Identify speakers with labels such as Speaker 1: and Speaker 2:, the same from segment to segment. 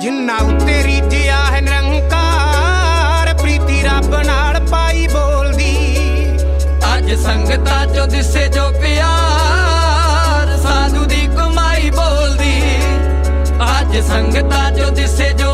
Speaker 1: ਜਿੰਨਾ ਉੱਤੇ ਰੀਝਿਆ ਹੈ ਨਿਰੰਕਾਰ, ਪ੍ਰੀਤੀ ਰੱਬ ਨਾਲ ਪਾਈ ਬੋਲਦੀ।
Speaker 2: ਅੱਜ ਸੰਗਤਾਂ ਚੋਂ ਦਿਸੇ ਜੋ ਪਿਆਰ, ਸਾਧੂ ਦੀ ਕਮਾਈ ਬੋਲਦੀ। ਅੱਜ ਸੰਗਤਾ ਚੋਂ ਦਿਸੇ ਜੋ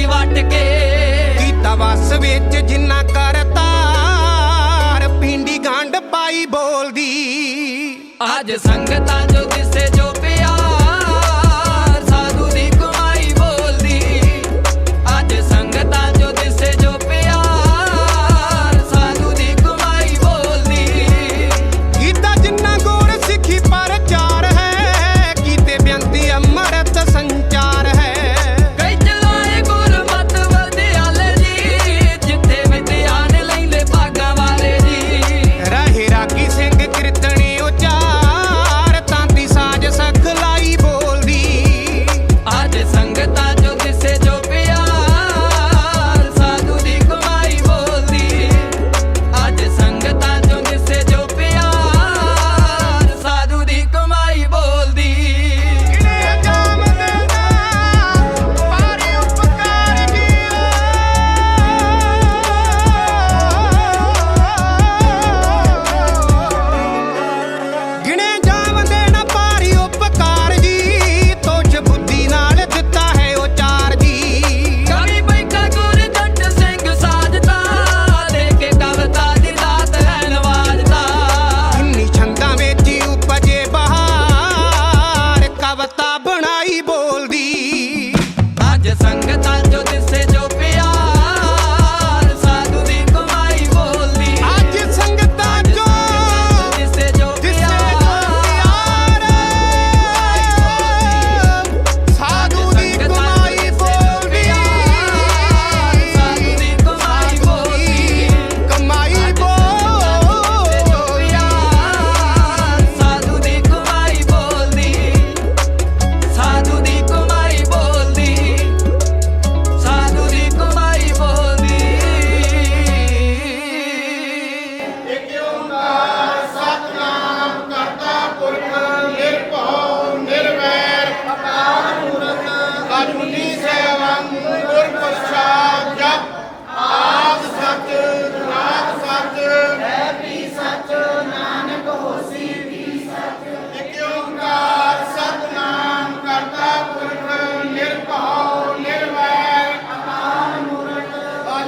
Speaker 1: ਸੀ
Speaker 2: ਵਟ ਕੇ।
Speaker 1: ਕੀਤਾ ਵਸ ਵਿੱਚ ਜਿੰਨਾ ਕਰਤਾਰ ਪਿੰਡੀ ਗੰਢ ਪਾਈ ਬੋਲਦੀ।
Speaker 2: ਅੱਜ ਸੰਗਤਾਂ ਜੋ ਕਿਸੇ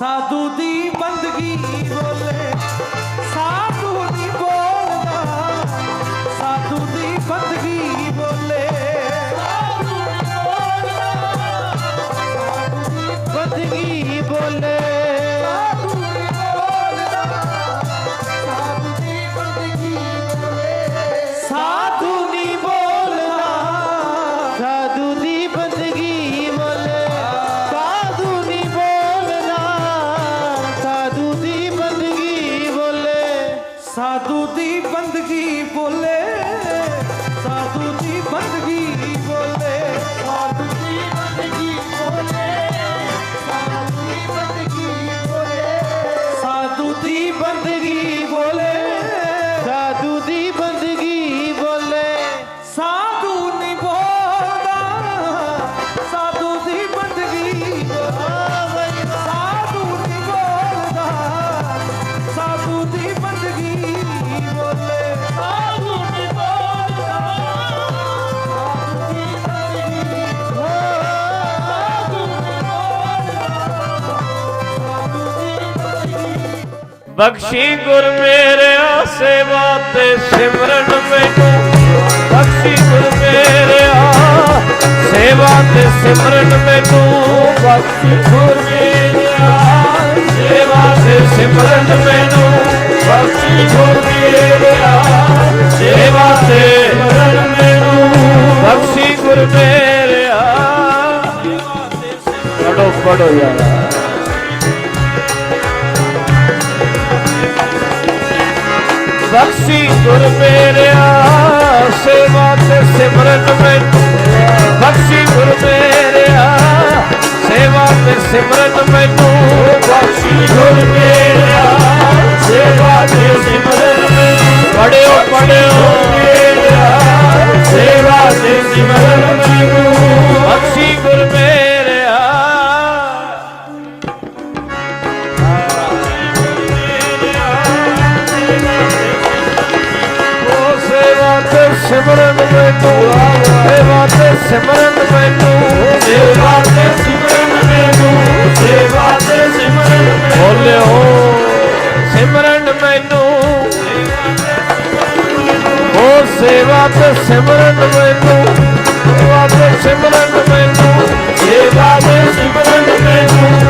Speaker 2: ਸਾਧੂ ਦੀ
Speaker 1: ਬੰਦਗੀ ਬੋਲੇ ਸਾਧੂ ਬੰਦਗੀ
Speaker 3: ਬਖਸ਼ੀ ਗੁਰ ਮੇਰਿਆ ਸੇਵਾ ਤੇ ਸਿਮਰਨ ਮੈਨੂੰ। ਬਖਸ਼ੀ ਗੁਰ ਮੇਰਿਆ ਸੇਵਾ ਤੇ ਸਿਮਰਨ ਮੈਨੂੰ। ਬਖਸ਼ੀ ਗੁਰ ਮੇਰਿਆ ਸੇਵਾ ਤੇ ਸਿਮਰਨ ਮੈਨੂੰ। ਬਖਸ਼ੀ ਗੁਰ ਮੇਰਿਆ ਸੇਵਾ ਤੇ ਸਿਮਰਨ ਮੈਨੂੰ। ਬਖਸ਼ੀ ਗੁਰ ਮੇਰਿਆ ਪੜੋ ਪੜੋ ਯਾਰ। ਬਖਸ਼ੀ ਗੁਰ ਮੇਰਿਆ, ਸੇਵਾ ਤੇ ਸਿਮਰਨ ਮੈਨੂੰ ਬਖਸ਼ੀ ਗੁਰ ਮੇਰਿਆ, ਸੇਵਾ ਤੇ ਸਿਮਰਨ ਮੈਨੂੰ ਬਖਸ਼ੀ ਗੁਰ ਮੇਰਿਆ, ਸੇਵਾ ਤੇ ਸਿਮਰਨ ਮੈਨੂੰ ਪੜਿਓ ਪੜਿਓ। ਮੇਰਿਆ, ਸੇਵਾ ਤੇ ਸਿਮਰਨ ਮੈਨੂੰ ਬਖਸ਼ੀ ਗੁਰ ਸਿਮਰਨ ਮੈਨੂੰ ਸੇਵਾ ਤੇ ਸਿਮਰਨ ਮੈਨੂੰ ਸੇਵਾ ਤੇ ਸਿਮਰਨ ਮੈਨੂੰ ਸੇਵਾ ਤੇ ਸਿਮਰਨ ਬੋਲਿਓ, ਸਿਮਰਨ ਮੈਨੂੰ ਉਹ ਸੇਵਾ ਤੇ ਸਿਮਰਨ ਮੈਨੂੰ ਸੇਵਾ ਤੇ ਸਿਮਰਨ ਮੈਨੂੰ ਸੇਵਾ ਤੇ ਸਿਮਰਨ ਮੈਨੂੰ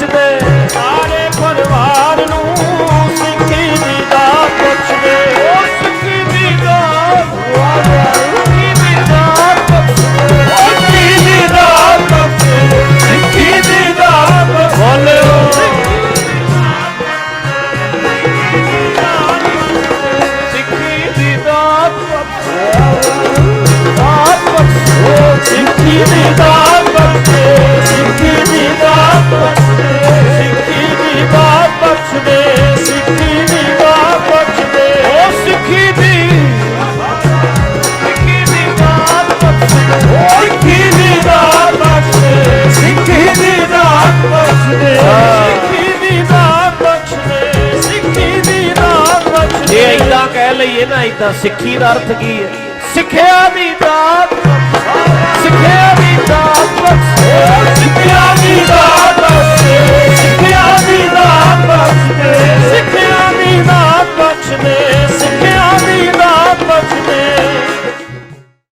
Speaker 3: ਦਾਤ ਦਾਤ ਬਖਸ਼ਦੇ ਸਿੱਖੀ ਦੀ ਦਾਤ ਬਖਸ਼ਦੇ ਓ ਸਿੱਖੀ ਦੀ। ਸਿੱਖੀ ਦੀ ਦਾਤ ਬਖਸ਼ਦੇ ਸਿੱਖੀ ਦੀ ਦਾਤ ਬਖਸ਼ਦੇ ਸਿੱਖੀ ਦੀ ਦਾਤ ਬਖਸ਼ਦੇ ਸਿੱਖੀ ਦੀ ਦਾਤ ਬਖਸ਼ਦੇ ਸਿੱਖੀ ਦੀ ਦਾਤ ਬਖਸ਼ਦੇ ਜੇ ਇਦਾਂ ਕਹਿ ਲਈਏ ਨਾ ਇਦਾਂ ਸਿੱਖੀ ਦਾ ਅਰਥ ਕੀ ਹੈ? ਸਿੱਖਿਆ ਦੀ ਦਾਤ ਸਿੱਖਿਆ ਦੀ ਦਾਤ ਬਖਸ਼ੇ ਸਿੱਖਿਆ ਦੀ ਦਾਤ